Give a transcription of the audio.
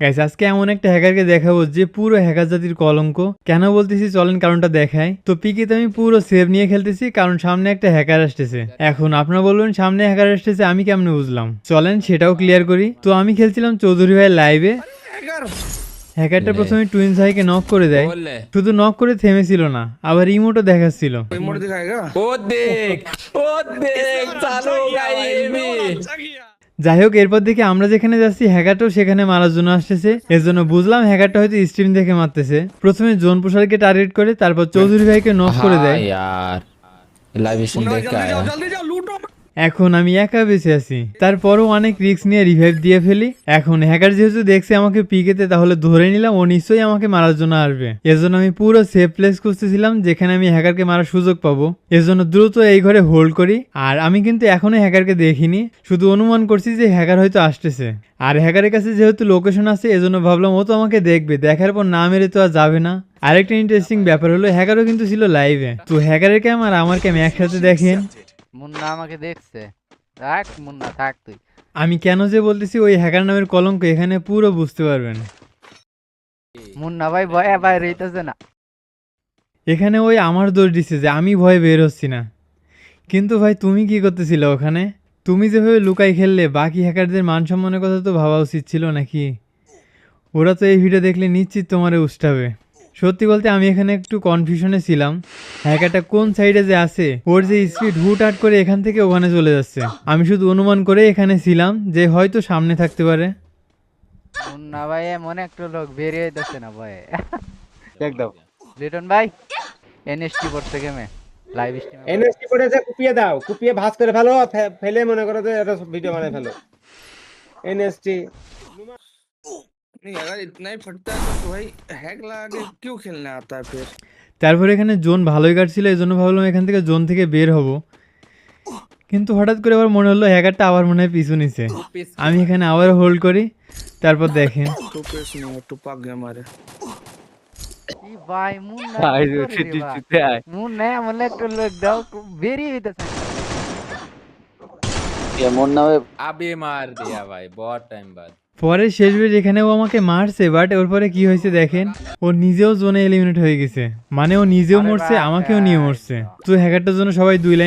Guys আজকে এমন একটা হ্যাকারকে দেখাবো যে পুরো হ্যাকার জাতির কলঙ্ক। কেন বলতেছি? চলেন কারণটা দেখায় তো পিকেতে আমি পুরো সেভ নিয়ে খেলতেছি কারণ সামনে একটা হ্যাকার আসতেছে। এখন আপনারা বলবেন সামনে হ্যাকার আসতেছে আমি কেমনে বুঝলাম? চলেন সেটাও ক্লিয়ার করি। তো আমি খেলছিলাম চৌধুরী ভাই লাইভে হ্যাকারটা প্রথমে টুইন ভাইকে নক করে দেয়। শুধু নক করে থেমেছিল না আবার ইমোটও দেখাচ্ছিল। দেখায় যাই হোক এরপর দেখে আমরা যেখানে যাচ্ছি হ্যাকারটাও সেখানে মারার জন্য আসতেছে এর জন্য বুঝলাম হ্যাকারটা হয়তো স্ট্রিম দেখে মারতেছে প্রথমে জোন প্রসারকে টার্গেট করে তারপর চৌধুরী ভাইকে নক করে দেয় লাইভ এখন আমি একা বেঁচে আছি। তারপরও অনেক রিস্ক নিয়ে রিভাইভ দিয়ে ফেলি। এখন হ্যাকার যেহেতু দেখছে আমাকে পিকেতে তাহলে ধরে নিলাম ও নিশ্চয়ই আমাকে মারার জন্য আসবে। এজন্য আমি পুরো সেফ প্লেস খুঁজতেছিলাম, যেখানে আমি হ্যাকারকে মারার সুযোগ পাবো। এজন্য দ্রুত এই ঘরে হোল্ড করি। আর আমি কিন্তু এখনও হ্যাকারকে দেখিনি। শুধু অনুমান করছি যে হ্যাকার হয়তো আসতেছে। আর হ্যাকারের কাছে যেহেতু লোকেশন আছে, এজন্য ভাবলাম ও তো আমাকে দেখবে। দেখার পর না মেরে তো আর যাবে না। আরেকটা ইন্টারেস্টিং ব্যাপার হলো হ্যাকারও কিন্তু ছিল লাইভে তো হ্যাকারের ক্যাম আর আমার ক্যাম একসাথে দেখেন। মুন্না আমাকে দেখছে। থাক মুন্না থাক তুই। আমি কেন যে বলতেছি ওই হ্যাকার নামের কলঙ্ক এখানে পুরো বুঝতে পারবেন। মুন্না ভাই ভয়ে বাইরে হইতেছে না। এখানে ওই আমার দোষ দিছে যে আমি ভয়ে বের হচ্ছি না। কিন্তু ভাই তুমি কি করতেছিলে ওখানে? তুমি যেভাবে লুকাই খেললে বাকি হ্যাকারদের মান সম্মানের কথা তো ভাবা উচিত ছিল নাকি? ওরা তো এই ভিডিও দেখলে নিশ্চিত তোমারে উষ্টাবে সত্যি বলতে আমি এখানে একটু কনফিউশনে ছিলাম। হ্যাকারটা কোন সাইডে যে আছে? ওর যে স্পিড হুট হাট করে এখান থেকে ওখানে চলে যাচ্ছে। আমি শুধু অনুমান করে এখানে ছিলাম যে হয়তো সামনে থাকতে পারে। মুন্না ভাই এমন একটা লোক বেরিয়ে হইতেছে না ভয়ে একদম লিটন ভাই এনএসটি পড়ছে গেমে লাইভ স্ট্রিমে এনএসটি করেছে কুপিয়ে দাও কুপিয়ে ভাঁজ করে ফেলো ফেলে মনে করো যে এটা ভিডিও বানায় ফেলো। এনএসটি नहीं अगर इतना ही फटता है तो भाई हैक लगा के क्यों खेलने आता है फिर তারপর এখানে জোন ভালোই কাটছিল এই জন্য ভাবলাম এখান থেকে জোন থেকে বের হব কিন্তু হঠাৎ করে আবার মনে হলো হ্যাকারটা আবার মনে হয় পিছু নিছে আমি এখানে আবার হোল্ড করি তারপর দেখেন तो पेस नहीं है टुपाक गया हमारे ই ভাই মুন্না কি করে রে ভাই? মুন্না এমন একটা লোক দাও বেরিয়ে হইতেছে না। अभी मार दिया भाई बहुत टाइम बाद পরে শেষ বেশ ও আমাকে মারছে বাট ওর পরে কি হয়েছে দেখেন? ও নিজেও জোনে এলিমিনেট হয়ে গেছে। মানে ও নিজেও মরছে আমাকেও নিয়ে মরছে। তো হ্যাকারটার জন্য সবাই দুই লাইন